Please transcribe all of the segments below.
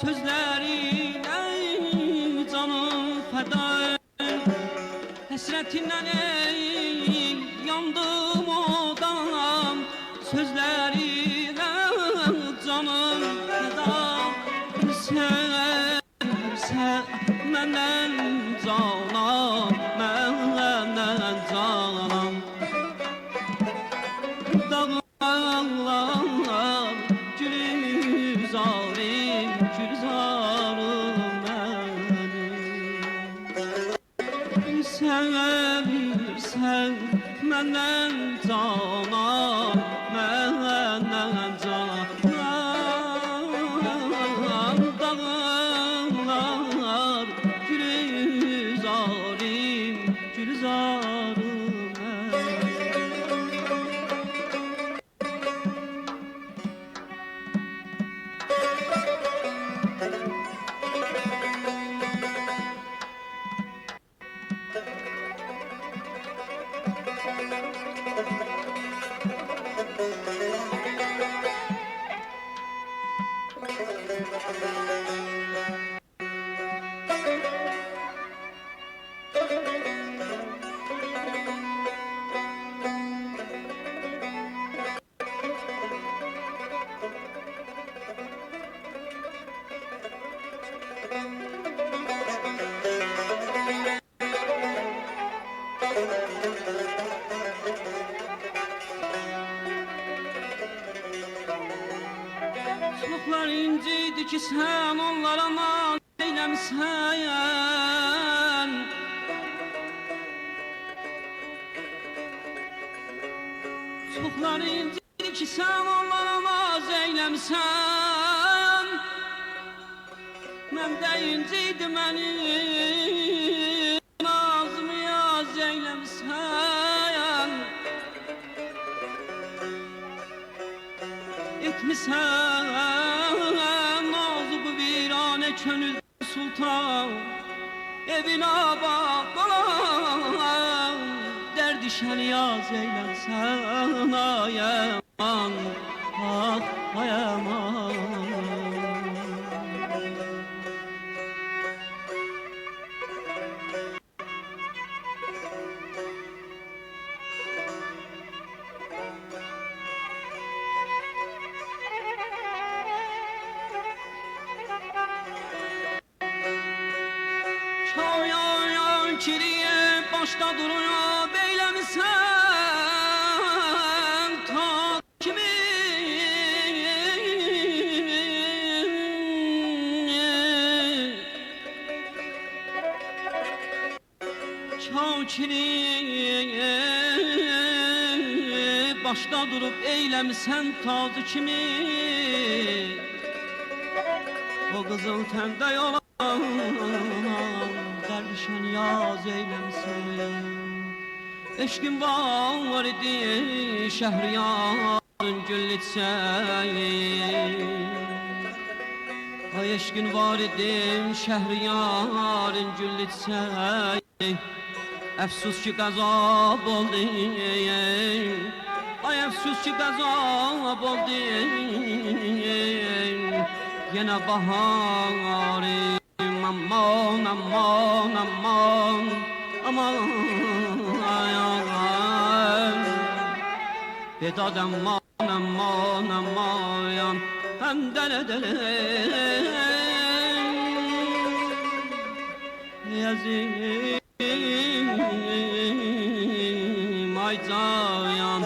sözlerine canım feda Hesretinden ey yandım odam Sözlerine canım feda Sen, sen benden can. Mənim Sevirsən məndən cana Çoxlar inciydi ki sən onlara naz eyləmsən Çoxlar inciydi ki sən onlara Mən də inciydi məni nazımı yaz eyləmsən Etmisən nazı bu virane könül sultan. Evin abad olan Derdi şen yaz eylensen ay aman Ah ay kiriye başta duruyor beylemisen ta kimi Çav kiriye başta durup eylemisən tazı kimi o kızıl tende yola Dervişen yaz eylemsin Eşkin var idi şehriyarın gül Ay eşkin var idi şehriyarın gül Efsus ki gazap oldu Ay efsus ki gazap oldu Yine baharım aman aman aman. Aman ay aman Bedad aman aman aman. Hem dele dele Yazım ay cayan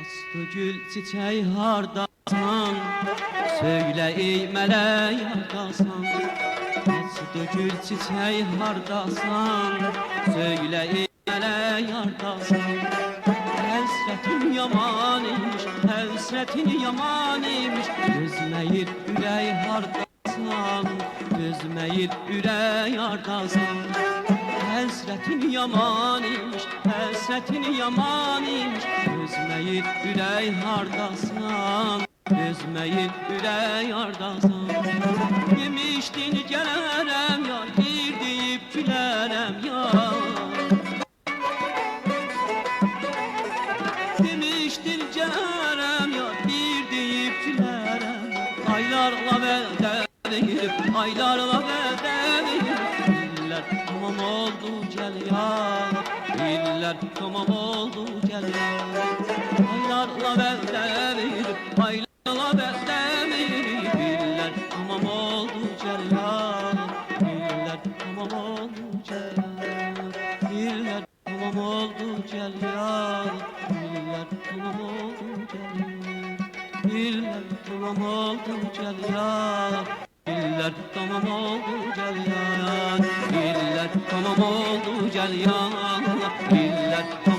Astı gül çiçeği hardasan Söyle ey meleği hardasan Astı gül çiçeği hardasan Söyle ey meleği hardasan Hasretin yaman imiş, hasretin yaman imiş Gözmeyir ürey hardasan Gözmeyir ürey hardasan Hasretin yaman imiş, hasretin yaman imiş Gözmeyir ürey hardasan Gözmeyir ürey hardasan Yemiştin gelərəm ya, bir deyib gülərəm ya Demiştin gelərəm ya, bir deyib gülərəm Aylarla verip Aylarla verip İller tamam oldu gel ya İller tamam oldu gel ya Aylarla verip Aylarla gel ya. İller tamam oldu gel ya. İller tamam oldu gel ya. İller tamam oldu gel ya. İller tamam oldu gel ya. İller tamam